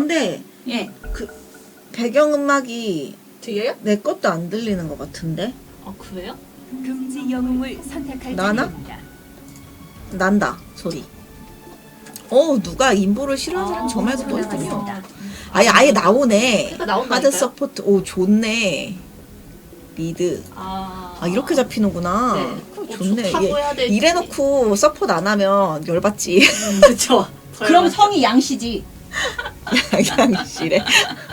근데 예. 배경음악이 뒤에요? 내 것도 안 들리는 것 같은데? 아 그래요? 금지 영웅을 선택할 나나? 차례입니다. 난다 소리. 어 누가 인보를 싫어하는 아, 사람 저 말고 또 있군요. 아예 아예 나오네. 그러니까 나온다니까요? 하드 서포트 오 좋네. 리드. 아, 아 이렇게 잡히는구나. 네. 그럼 뭐 좋네. 좋다고 얘- 해야 될지. 이래놓고 서포트 안 하면 열받지. 음, 그쵸. 그럼 성이 양씨지. 양양실에.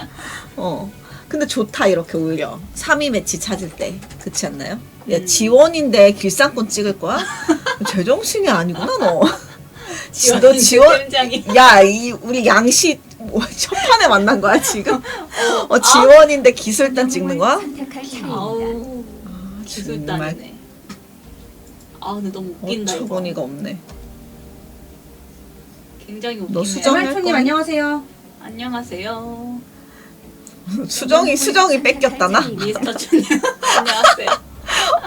어. 근데 좋다 이렇게 오히려 3위 매치 찾을 때 그렇지 않나요? 야 음. 지원인데 길상권 찍을 거야? 제정신이 아니구나 너. 지원, 너 지원 굉장히 야이 우리 양씨 뭐, 첫 판에 만난 거야 지금? 어 지원인데 기술단 찍는 거야? 아우 아, 정말 기술단이네. 아 근데 너무 웃긴다 이거. 어처구니가 없네. 굉장히 웃기네. 너 수정- 할 말투님 거야? 안녕하세요. 안녕하세요. 수정이 수정이 뺏겼다 나. 미스터 안녕하세요.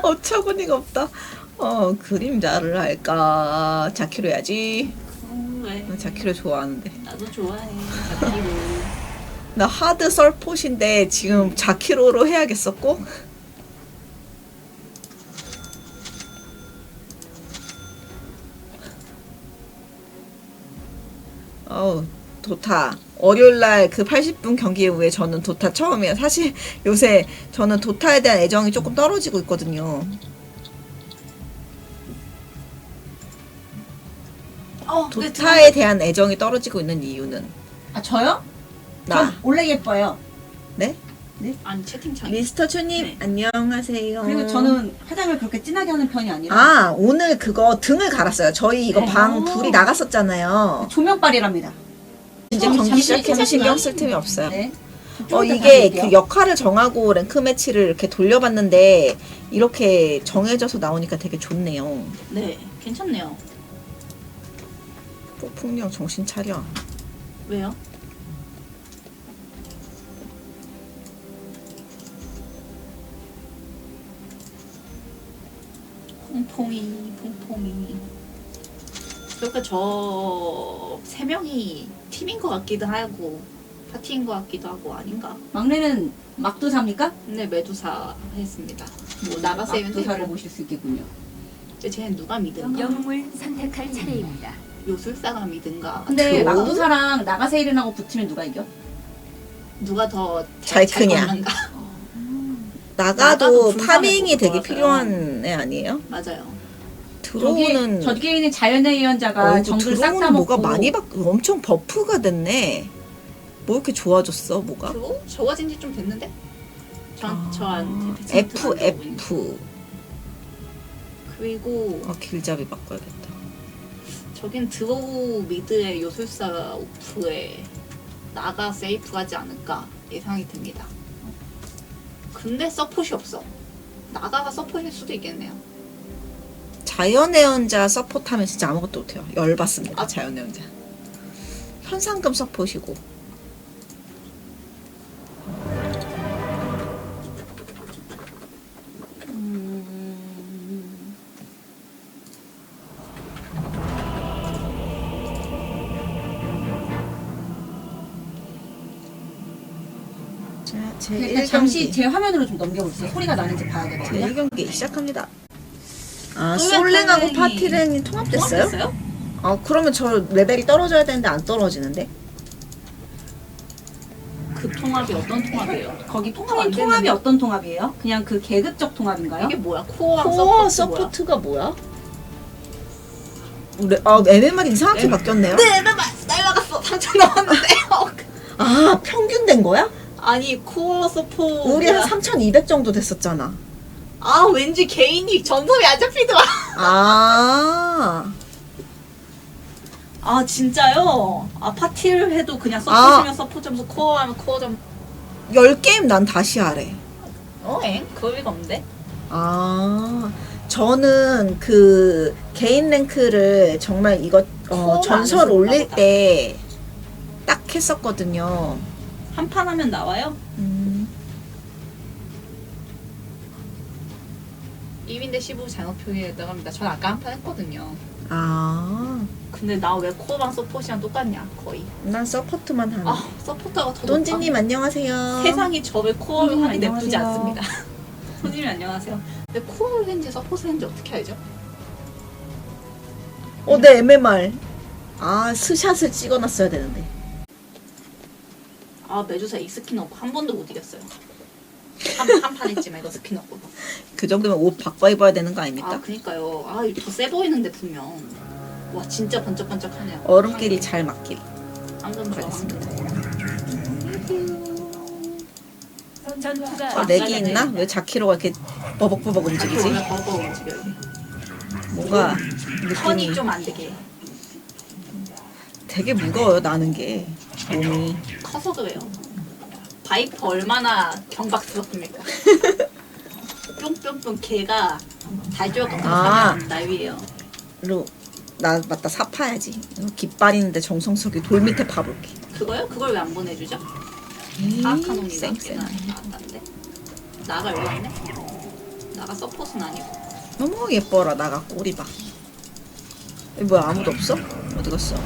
어처구니가 없다. 어 그림자를 할까? 자키로 해야지. 음, 왜? 나 자키로 좋아하는데. 나도 좋아해. 자키로. 나 하드 썰폿인데 지금 자키로로 해야겠었고 어우 도타 월요일날 그 80분 경기 후에 저는 도타 처음이에요 사실 요새 저는 도타에 대한 애정이 조금 떨어지고 있거든요 어, 네, 도타에 대한 애정이 떨어지고 있는 이유는 아 저요? 나 전 원래 예뻐요. 네? 아니 채팅창. 미스터 추님 네. 안녕하세요 그리고 저는 화장을 그렇게 진하게 하는 편이 아니라 아 오늘 그거 등을 갈았어요. 저희 이거 네. 방 오. 불이 나갔었잖아요. 조명빨이랍니다. 이제 잠시 경기 시작해서. 신경 쓸 틈이 없어요. 네. 어 이게. 그 역할을 정하고 랭크 매치를 이렇게 돌려봤는데 이렇게 정해져서 나오니까 되게 좋네요. 네, 괜찮네요. 폭풍령 정신 차려. 왜요? 퐁퐁이 퐁퐁이 그러니까 저 세 명이 팀인 것 같기도 하고 파티인 것 같기도 하고 아닌가? 막내는 막두사입니까? 근데 매두사 했습니다. 뭐 나가서 이벤트 막두사를 했고 모실 수 있겠군요. 이제 쟤는 누가 믿은가? 영웅을 선택할 차례입니다. 요술사가 믿은가? 근데 그- 막두사랑 나가세일은하고 붙으면 누가 이겨? 누가 더잘 잘 크냐? 나가도 나가도 파밍이 되게. 필요한 애 아니에요? 맞아요. 드로우는 저기에 있는 자연의 예언자가 어이구, 정글 싹 드로우는 다 먹고 뭐가 많이 바 엄청 버프가 됐네. 뭐 이렇게 좋아졌어 뭐가? 그리고 좋아진 지 좀 됐는데? 전, 아, 저한테 F F 그리고 어 길잡이 바꿔야겠다. 저긴 드로우 미드의 요술사 오프에 나가 세이프 하지 않을까 예상이 됩니다. 근데 서폿이 없어. 나가가 서폿일 수도 있겠네요. 자연의 혼자 서포트하면 진짜 아무것도 못해요. 열받습니다. 아. 자연의 혼자. 현상금 서포시고. 음, 자, 제 1경기. 잠시 제 화면으로 좀 넘겨보세요. 소리가 나는지 봐야 제 되거든요. 1경기 시작합니다. 아, 솔랭 솔랭하고 파티랭이 통합됐어요? 통합됐어요? 아, 그러면 저 레벨이 떨어져야 되는데 안 떨어지는데? 그 통합이 어떤 통합이에요? 거기 통합 안 통합 통합이 되는데? 어떤 통합이에요? 그냥 그 계급적 통합인가요? 이게 뭐야? 코어랑 코어 서포트? 서포트가 뭐야? 레, 아, MMR이 이상하게 M- 바뀌었네요? 네, 네, 날라갔어. 3천 나왔는데. 아, 평균 된 거야? 아니 코어 서포 우리 한3,200 정도 됐었잖아. 아 왠지 개인이 점점이 안 잡히더라 아, 아 진짜요? 아 파티를 해도 그냥 아. 서포트면 서포 점수 코어 하면 코어 점 10게임 난 다시 하래. 어 엥? 그럴 리가 없는데? 아, 저는 그 개인 랭크를 정말 이거 어, 전설 안 올릴 때 딱 했었거든요. 한 판 하면 나와요? 음, 2인 대15 잔업 표기에 들어갑니다 전 아까 한 판 했거든요 아, 근데 나 왜 코어방 서폿이랑 똑같냐 거의 난 서포트만 하는. 아 서포터가 더 돈지님 높아. 안녕하세요. 세상이 저를 코어를 손님 하니 내쁘지 안녕하세요. 않습니다 손님이 안녕하세요 근데 코어를 했는지 서폿을 했는지 어떻게 알죠? 어, 내 MMR. 아, 스샷을 찍어놨어야 되는데. 아이 스킨 없고 한 번도 못 이겼어요 한, 한 판 했지만 이거 스킨 없고 그 정도면 옷 바꿔 입어야 되는 거 아닙니까? 아 그니까요 아더 세 보이는데 분명 와 진짜 번쩍번쩍하네요 얼음끼리 잘 맞길. 그랬습니다. 전투가 저 렉이 있나? 왜 자키로가 이렇게 버벅버벅 움직이지? 버거 움직여 뭔가 턴이 좀 안 되게 되게 무거워요, 나는 게. 몸이. 커서 그래요 바이퍼 얼마나 경박스럽습니까 뿅뿅뿅 걔가 달조각 아. 같은 날 위에요 그리고 나 맞다 사파야지. 깃발 있는데 정성스럽게 돌 밑에 파볼게. 그거요? 그걸 왜 안 보내주죠? 파악한 놈이 쌩 쌩. 나왔는데 나가 여기 왔네 나가 서폿은 아니고 너무 예뻐라 나가 꼬리 봐. 이 뭐야 아무도 없어? 어디 갔어?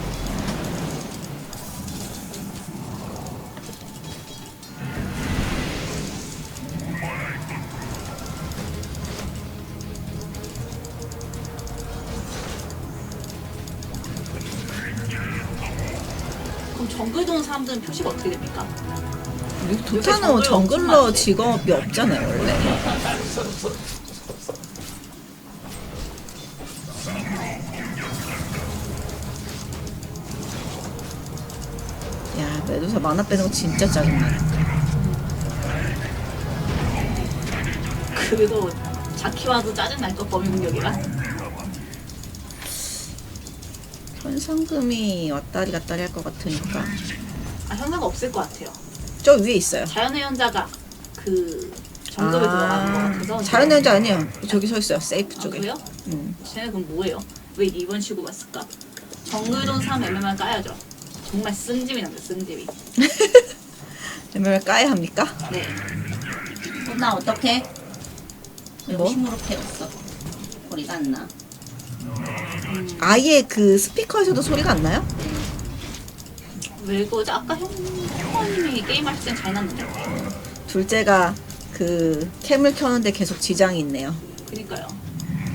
정글 도는 사람들은 표시가 어떻게 됩니까? 정글 정글러 엄청 직업이 없잖아요 원래. 야 메두사 만화 빼는 거 진짜 짜증나. 그래도 자키와도 짜증날 거 범위 공격이라 현상금이 왔다리 갔다리 할 것 같으니까 아 현사가 없을 것 같아요 저 위에 있어요. 자연의 현자가 그 정글에 들어가는 것 같아서 자연의 현자 아니에요. 저기 서 있어요. 세이프 아, 쪽에. 그래요? 음. 쟤네 그럼 뭐예요? 왜 이번 식으로 왔을까? 정글 돈 사람 MMR 까야죠 정말 쓴집이 납니다 쓴집이 MMR 까야 합니까? 네나 어떡해? 뭐? 힘으로 패웠어. 소리가 안 나. 아예 그 스피커에서도 소리가 안 나요? 왜 그러지? 아까 형, 형님이 게임 하실 땐 잘 났는데 둘째가 그 캠을 켜는데 계속 지장이 있네요. 그니까요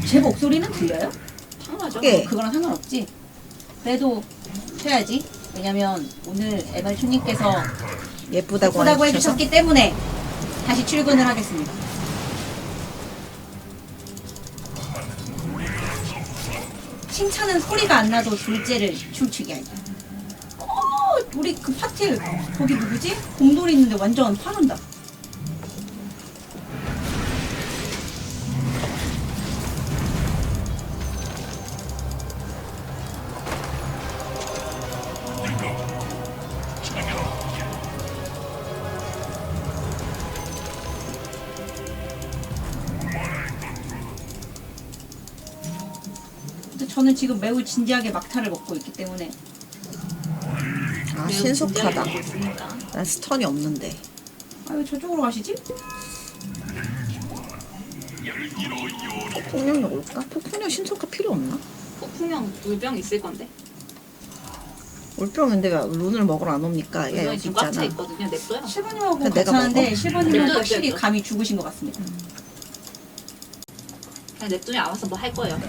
제 목소리는 들려요? 당연하죠 예. 그거랑 상관없지. 그래도 해야지. 왜냐면 오늘 에발춘님께서 예쁘다고, 예쁘다고 해주셔서 해주셨기 때문에 다시 출근을 하겠습니다. 칭찬은 소리가 안 나도 둘째를 춤추게 하지. 어, 우리 그 파티 거기 누구지? 곰돌이 있는데 완전 화난다. 지금 매우 진지하게 막타를 먹고 있기 때문에 아 매우 신속하다. 진지하게 하고 있습니다. 난 스턴이 없는데. 아 왜 저쪽으로 가시지? 폭력력 올까? 폭력력 신속화 필요 없나? 폭풍형 물병 있을 건데 올병인데 왜 룬을 먹으러 안 옵니까? 야 물병이 여기 지금 꽉 차 있잖아. 있거든요 냅둬요 실버님하고 내가 먹어? 실버님은 냅둬, 확실히 냅둬. 감이 죽으신 것 같습니다. 그냥 냅두면 알아서 뭐 할 거예요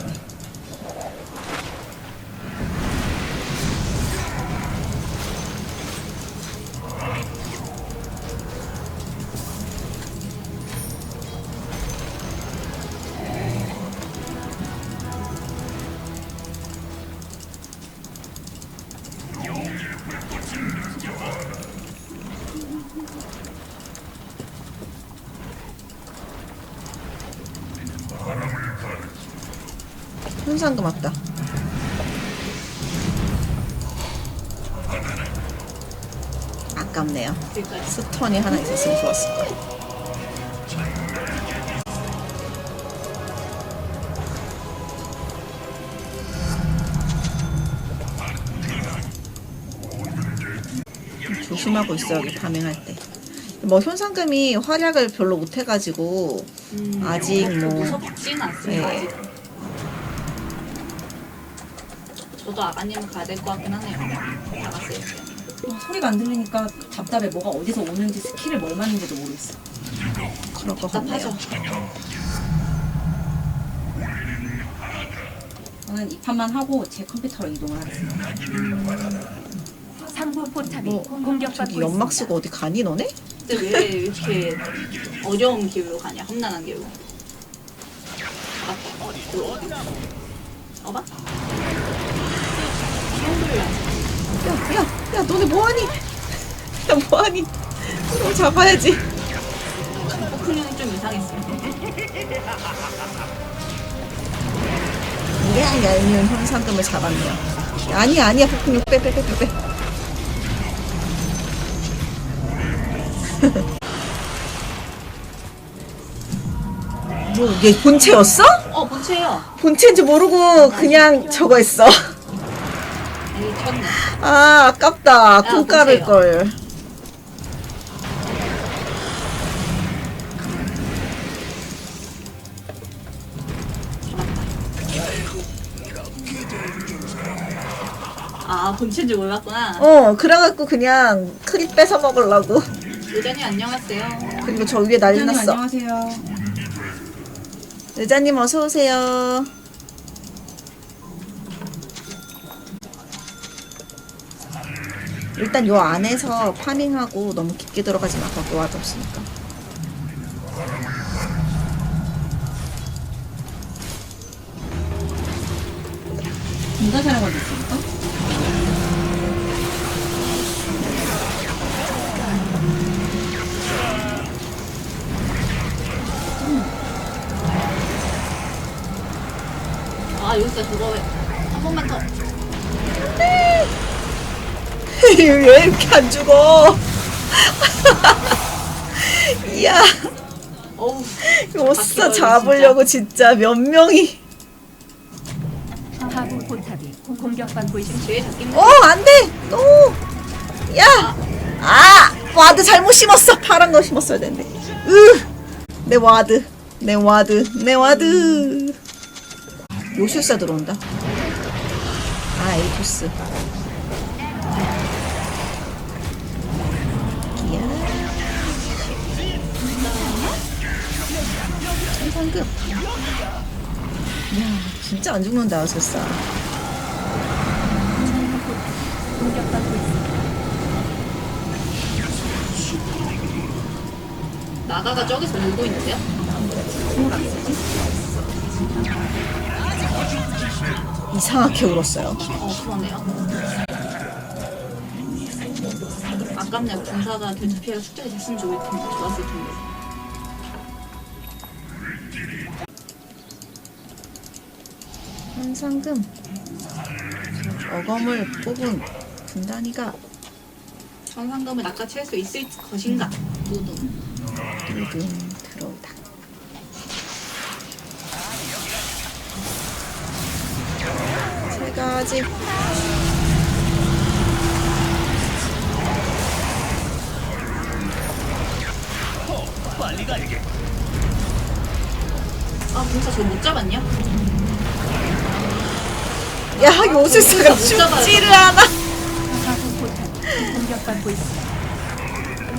현상금 왔다. 아깝네요. 스턴이 하나 있었으면 좋았을 거야. 조심하고 있어야지 파밍할 때. 뭐 현상금이 활약을 별로 못 해가지고 음, 아직 뭐- 무섭지는 않습니다 예. 저도 아가님은 가야 될 것 같긴 하네요. 나갔어요. 아, 소리가 안 들리니까 답답해. 뭐가 어디서 오는지 스킬을 뭘 맞는지도 모르겠어. 그럴 것 같네요. 답답하죠. 저는 이 판만 하고 제 컴퓨터로 이동을 하겠습니다. 상부 포탑이 뭐 공격받고 저기 연막 쓰고 어디 가니 너네? 근데 왜 이렇게 어려운 기회로 가냐? 험난한 기회로. 나갔다. 어봐? 야, 야, 야, 너네 뭐하니? 야, 뭐하니? 이거 잡아야지. 포크형이 좀 이상했어. 야, 얄미운 현상금을 잡았네요. 아니야, 아니야, 폭풍육 빼, 빼, 빼, 빼, 빼. 뭐, 얘 본체였어? 어, 본체예요. 본체인지 모르고 그냥 저거 했어. 쳤네. 아, 아깝다. 콩 깔을 걸. 아, 본체인지 몰랐구나. 어, 그래갖고 그냥 크립 뺏어 먹으려고. 의자님 안녕하세요. 그리고 저 위에 난리 났어. 안녕하세요. 의자님 어서 오세요. 일단 요 안에서 파밍하고 너무 깊게 들어가지 마. 거기 와도 없으니까. 누가 촬영을 됐습니까? 아, 여기서 그거 한 번만 더. 왜 이렇게 안 죽어? 이야, 어우, 오싸 잡으려고 진짜 몇 명이. 하부 포탑이 공격받고 있습니다. 뒤에 잡긴 어, 안 돼! 노! 야! 아! 와드 잘못 심었어! 파란 거 심었어야 되는데. 으! 내 와드. 내 와드. 내 와드. 요술사 들어온다. 아, 에이토스. 상급. 이야, 진짜 안 죽는다. 공격받고 있습니다. 나가가 저기서 울고 있는데요? 이상하게 울었어요. 어, 그러네요. 아깝네요. 군사가 피해가 축적이 됐으면 좋을 텐데, 좋았을 텐데. 현상금 어검을 뽑은 군단이가 천상금을 낚아챌 수 있을 것인가? 두둥. 뚜둥 들어오다. 제가 아직 아, 군사 저거 못 잡았냐? 야 요술사가. 죽지를 않아. 하부 포탑이 공격받고 있습니다.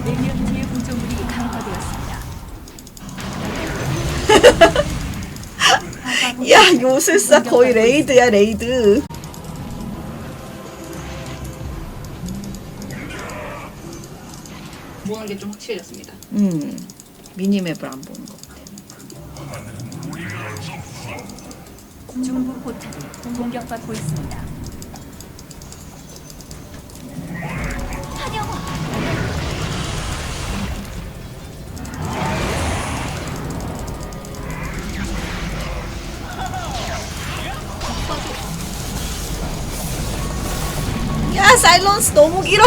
레미언트의 구조물이 강화되었습니다. 야 요술사 거의 레이드야 레이드. 게좀 확실해졌습니다. 음 미니맵을 안 보는 것 같아. 중부 포탑이 공격받고 있습니다. 야 사일런스 너무 길어.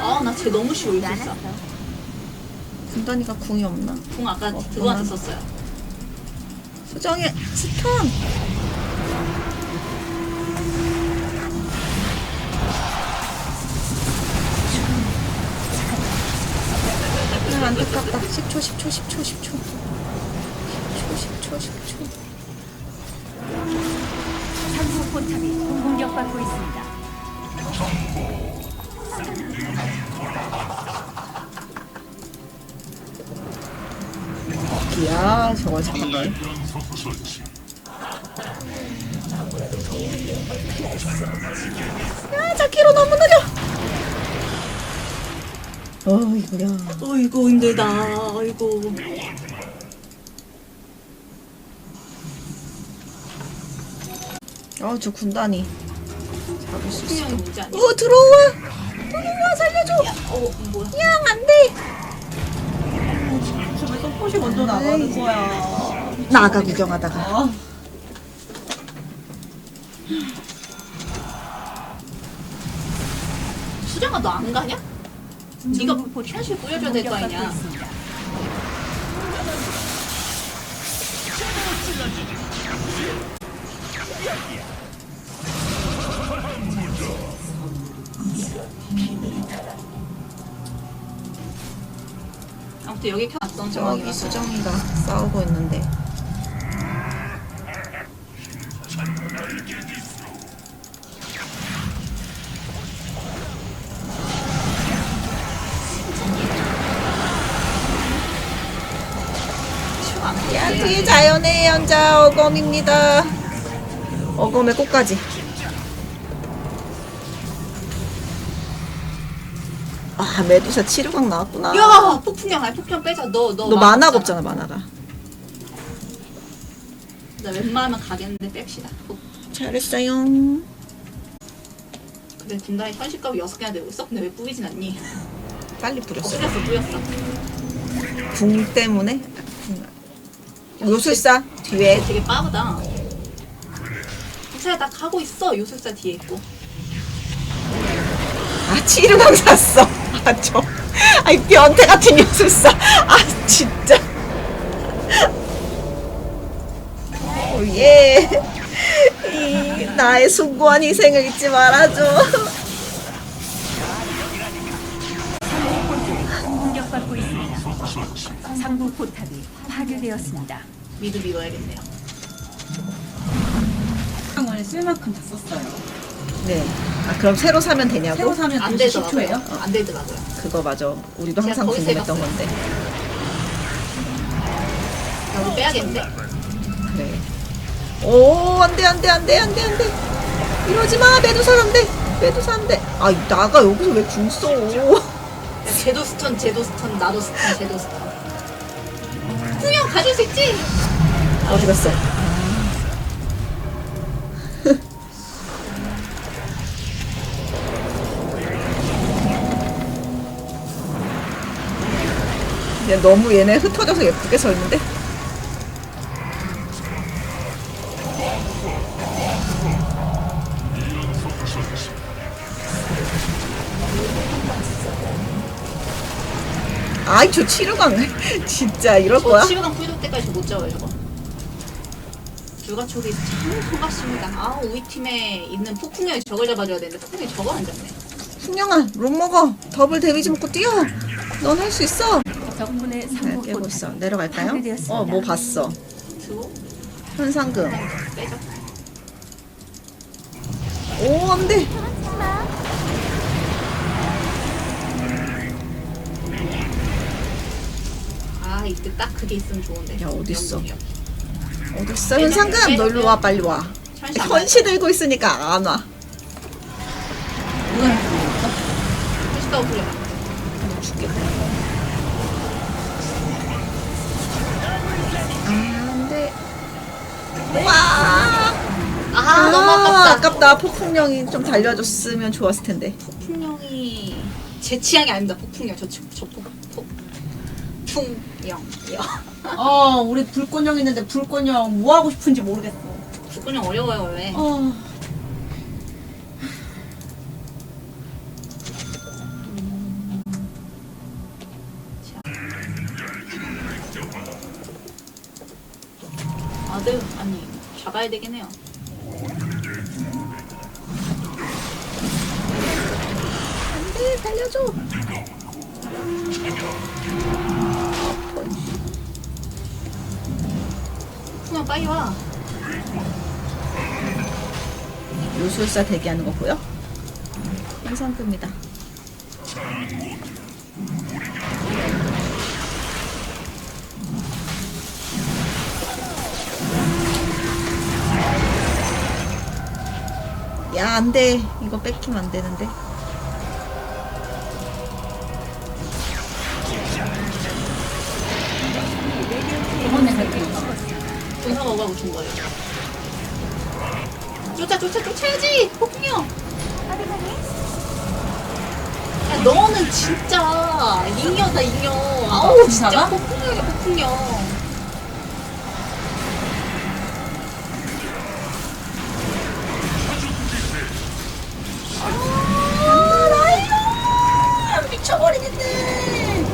아, 나 쟤 너무 쉬워, 진짜. 군단이가 궁이 없나? 공 아까 어, 들어와서 그만. 썼어요. 수정의 스턴! 안타깝다. 10초, 10초, 10초, 10초. 10초, 10초, 10초. 상수 포탑이 공격받고 있습니다. 야 저걸 걸 야, 잡기로 너무 느려. 어이구야. 어이구 힘들다. 어이구. 어, 저 군단이 잡을 수 있어. 그냥 문제 아니야? 어, 들어와. 들어와, 살려줘. 어 뭐야? 야, 안 돼. 서폿이 먼저 나가는 거야? 나가 구경하다가. 아, 수정아 너 안 가냐? 네가 현실 보여줘야 될 거 아니야. 아무튼 여기 켜놨던 저기. 수정이가 싸우고 있는데. 야, 뒤에 자연의 연자 어검입니다. 어검의 꽃까지. 아, 메두사 치료각 나왔구나. 야 폭풍령 아니 폭풍령 빼자. 너너 너 만화가 없잖아, 만화가. 나 웬만하면 가겠는데 뺍시다. 어, 잘했어요. 근데 분단이 현실값이 여섯 개나 되고 있어? 근데 왜 뿌리진 않니? 빨리 어, 뿌렸어. 뿌렸어 뿌렸어. 궁 때문에? 요술사 뒤에 되게 빠르다. 요술사 딱 하고 있어. 요술사 뒤에 있고. 아 치료강 샀어. 아 저 아이 변태 같은 요술사. 아 진짜. 오 예. 이 나의 숭고한 희생을 잊지 말아줘. 공격받고 있습니다. 상부 포탑이 파괴되었습니다. 미드 밀어야겠네요. 상관에 쓸 만큼 다 썼어요. 네. 아 그럼 새로 사면 되냐고? 새로 사면 안 되더라고요. 10초예요? 어, 안 되더라고요. 그거 맞아. 우리도 제가 항상 궁금했던. 건데. 야, 이거 빼야겠는데? 그래. 오 안 돼 안 돼 안 돼 안 돼 안 돼. 이러지 마 메두사 안돼. 메두사 안 돼. 아 나가 여기서 왜 궁 써? 야, 제도 스턴, 제도 스턴, 나도 스턴, 제도 스턴. 풍경 가질 수 있지? 어디 갔어? 얘 너무 얘네 흩어져서 예쁘게 서 있는데? 아이 저 치료강 진짜 이럴 저 거야? 치유강 풀릴 때까지 못 잡아요, 저거. 불가촉이 참 반갑습니다. 아, 우리 팀에 있는 폭풍령이 저걸 잡아줘야 되는데 폭풍령이 저걸 안 잡네. 풍령아 롬 먹어 더블 데미지 먹고 뛰어 넌 할 수 있어 네, 있어 포탑이 내려갈까요? 어 뭐 봤어 현상금. 오 안 돼 아, 이때 딱 그게 있으면 좋은데. 야, 어딨어? 어딨어 현상금 너 일로 와 빨리 와 현시 안 들고 있으니까 안와 있어? 현시다고 풀려라. 죽겠다 안돼 와 아, 너무 아깝다. 아깝다 폭풍령이 좀 달려줬으면 좋았을 텐데 폭풍령이 제 취향이 아닙니다. 폭풍령 저, 저 폭, 폭, 풍령이요. 어, 우리 불꽃령 있는데 불꽃령 뭐 하고 싶은지 모르겠어. 폭풍령 어려워요 왜? 어. 가야 되긴 해요. 안돼 달려줘. 그냥 빨리 와. 요술사 대기하는 거 보여? 인상급입니다. 야, 안 돼. 이거 뺏기면 안 되는데. 이번에 그렇게 군사 먹으라고 준 거예요. 쫓아 쫓아 쫓아야지 폭풍형. 야 너는 진짜 잉여다 잉여. 아우 진짜 군사가? 폭풍형이야 폭풍형. 미쳐버리겠네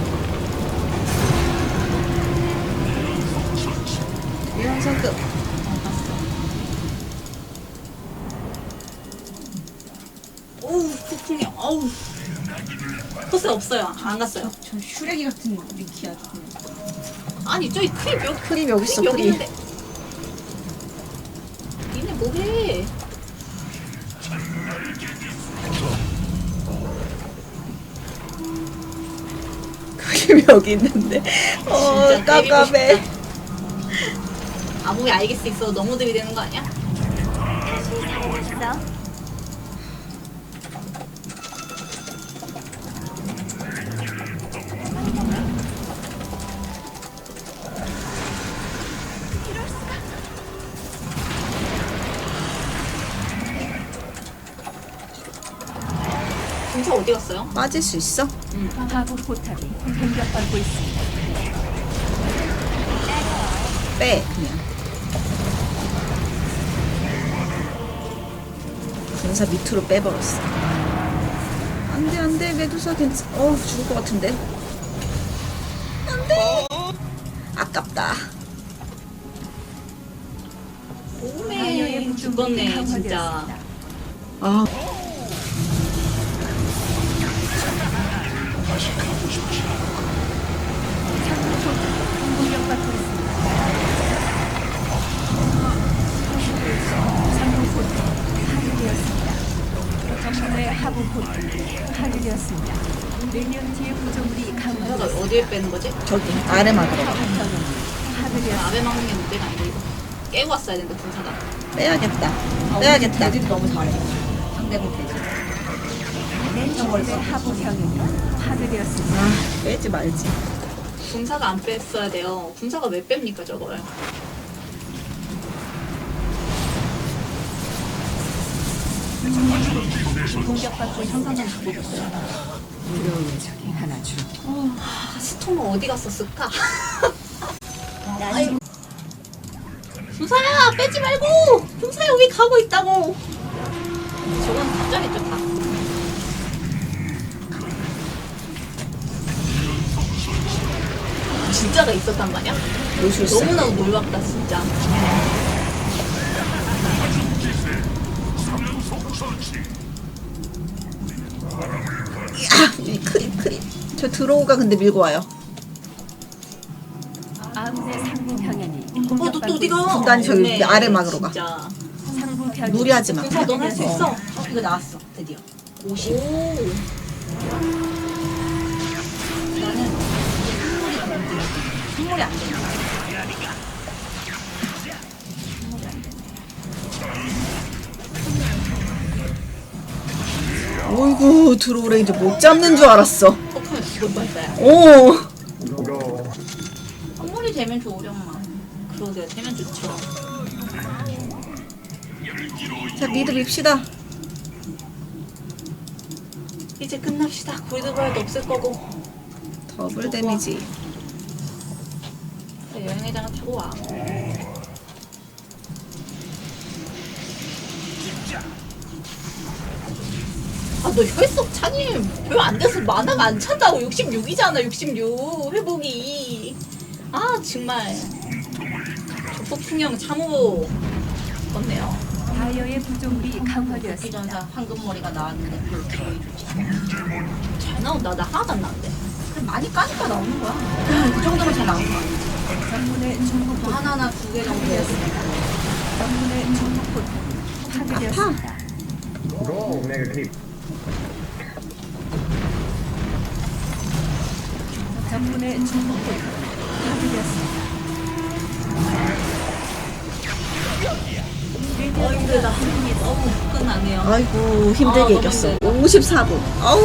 유형성급. 어우 폭풍형. 어우. 코스 없어요. 안 갔어요. 저 슈레기 같은 미키야. 아니 저기 크립 여기 크림 여기 있어, 여기 크림. 있는데. 니네 뭐해? 크림 여기 있는데. 어, 진짜 때리고 깝깝해. 아무리 알겠어 있어 너무 들이대는 거 아니야? 진짜 어디 갔어요? 빠질 수 있어? 하부 포탑이 공격받고 있습니다. 빼, 그냥. 군사 밑으로 빼버렸어. 안 돼, 안 돼. 메두사 괜찮, 어, 죽을 것 같은데. 안 돼. 아깝다. 오메 죽었네 진짜 공격받고 있습니다. 파괴되었습니다. 정문의 하부 포탑 파괴되었습니다. 내년 뒤에 구조물이 내가 강화되었습니다. 어디에 빼는 거지? 저기, 아래 막으로. 파괴되었습니다. 아베 막는 게 문제가 아니고 깨고 왔어야 되는데 군사가 빼야겠다. 아, 빼야겠다. 너무 잘해 상대분 돼지 내년의 하부 병력이 파괴되었습니다. 아, 빼지 말지. 군사가 안 뺐어야 돼요 군사가 왜 뺍니까 저걸 공격받고 있습니다. 아, 스토머 어디 갔었을까? 군사야 빼지 말고 군사 여기 가고 있다고 저건 답장했죠 진짜가 있었단 말이야? 요술사. 너무나도 놀랍다 진짜 아, 이 크림, 크림. 저 들어오가 근데 밀고 와요. 아군의 상부 병력이 어 너 또 어디가? 있습니다. 군단이 저기 좋네, 아래 막으로 가. 진짜 상부 병력 무리하지 마. 군사 넌 할 수 있어 어 이거 나왔어 드디어 50 오 선물이 안 된다 어이구, 들어오래. 이제 못 잡는 줄 알았어. 폭풍 죽을 뻔했어요 오. 선물이 되면 좋으련만 그러게요 되면 좋죠 자, 미드 밉시다. 이제 끝납시다 골드바이도 없을 거고 더블 데미지. 여행회장을 타고 와. 아, 너 혈속 차님 별로 안 돼서 만화가 안 찬다고 66이잖아 66 회복이. 아 정말. 저 폭풍형 참호 껐네요. 다이어의 부종이 강화되었습니다. 황금머리가 나왔는데 별로 기분이 좋지. 않아. 잘 나온다. 나 하나도 안 그럼 많이 까니까 나오는 거야. 그 정도면 잘 나오는 거야 전문의 중국군 뭐 하나나 두 개 정도 파괴되었습니다. 전문의 중국군 파괴되었습니다. Mega Keep. 전문의 중국군 파괴되었습니다. 어 힘들다 너무 끝나네요 아이고 힘들게 아, 이겼어. 힘들다. 54분. 아우